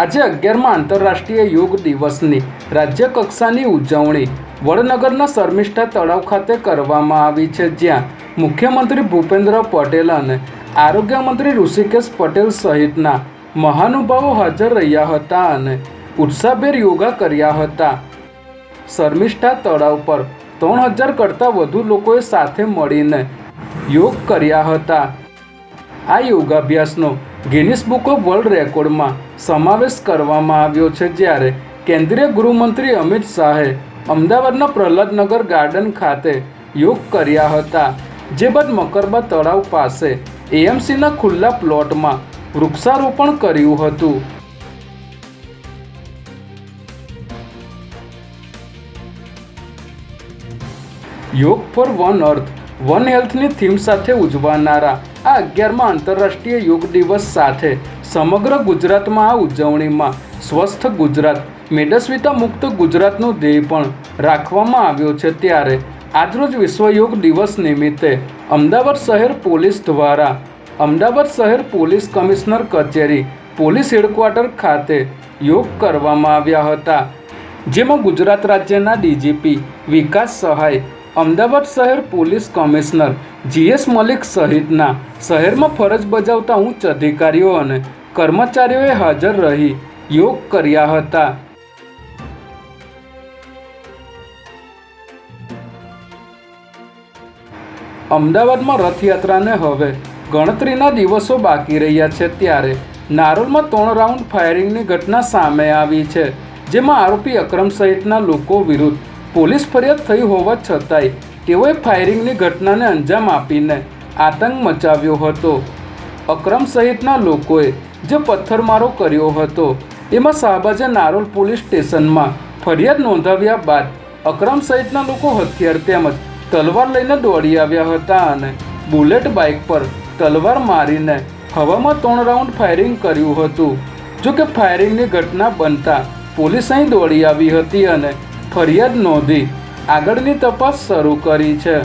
આજે અગિયારમાં આંતરરાષ્ટ્રીય યોગ દિવસની રાજ્ય કક્ષાની ઉજવણી વડનગરના શર્મિષ્ઠા તળાવ ખાતે કરવામાં આવી છે, જ્યાં મુખ્યમંત્રી ભૂપેન્દ્ર પટેલ અને આરોગ્યમંત્રી ઋષિકેશ પટેલ સહિતના મહાનુભાવો હાજર રહ્યા હતા અને ઉત્સાહભેર યોગા કર્યા હતા. શર્મિષ્ઠા તળાવ પર ત્રણ હજાર કરતાં વધુ લોકોએ સાથે મળીને યોગ કર્યા હતા. આ યોગાભ્યાસનો ગિનિસ બુક ઓફ વર્લ્ડ રેકોર્ડમાં સમાવેશ કરવામાં આવ્યો છે જ્યારે કેન્દ્રીય ગૃહમંત્રી અમિત શાહે અમદાવાદના પ્રહલાદનગર ગાર્ડન ખાતે યોગ કર્યા હતા, જે બાદ મકરબા તળાવ પાસે એએમસીના ખુલ્લા પ્લોટમાં વૃક્ષારોપણ કર્યું હતું. Yoga for one earth one હેલ્થની theme સાથે ઉજવાનારા આ અગિયારમાં આંતરરાષ્ટ્રીય યોગ દિવસ સાથે સમગ્ર ગુજરાતમાં આ ઉજવણીમાં સ્વસ્થ ગુજરાત, મેદસ્વીતા મુક્ત ગુજરાતનો ધ્યેય પણ રાખવામાં આવ્યો છે ત્યારે આજરોજ વિશ્વ યોગ દિવસ નિમિત્તે અમદાવાદ શહેર પોલીસ દ્વારા અમદાવાદ શહેર પોલીસ કમિશનર કચેરી પોલીસ હેડક્વાર્ટર ખાતે યોગ કરવામાં આવ્યા હતા, જેમાં ગુજરાત રાજ્યના ડીજીપી વિકાસ સહાય અમદાવાદ શહેર પોલીસ કમિશનર જીએસ મલિક સહિતના શહેરમાં ફરજ બજાવતા ઉચ્ચ અધિકારીઓ અને કર્મચારીઓએ હાજર રહી યોગ કર્યા હતા. અમદાવાદમાં રથયાત્રાને હવે ગણતરીના દિવસો બાકી રહ્યા છે ત્યારે નારોલમાં ત્રણ રાઉન્ડ ફાયરિંગની ઘટના સામે આવી છે, જેમાં આરોપી અક્રમ સહિતના લોકો વિરુદ્ધ પોલીસ ફરિયાદ થઈ હોવા છતાંય તેઓએ ફાયરિંગની ઘટનાને અંજામ આપીને આતંક મચાવ્યો હતો. અક્રમ સહિતના લોકોએ જે પથ્થરમારો કર્યો હતો, એમાં શાહબાજે નારોલ પોલીસ સ્ટેશનમાં ફરિયાદ નોંધાવ્યા બાદ અક્રમ સહિતના લોકો હથિયાર તેમજ તલવાર લઈને દોડી આવ્યા હતા અને બુલેટ બાઇક પર તલવાર મારીને હવામાં ત્રણ રાઉન્ડ ફાયરિંગ કર્યું હતું. જો કે ફાયરિંગની ઘટના બનતા પોલીસ અહીં દોડી આવી હતી અને ફરિયાદ નોંધી આગળની તપાસ શરૂ કરી છે.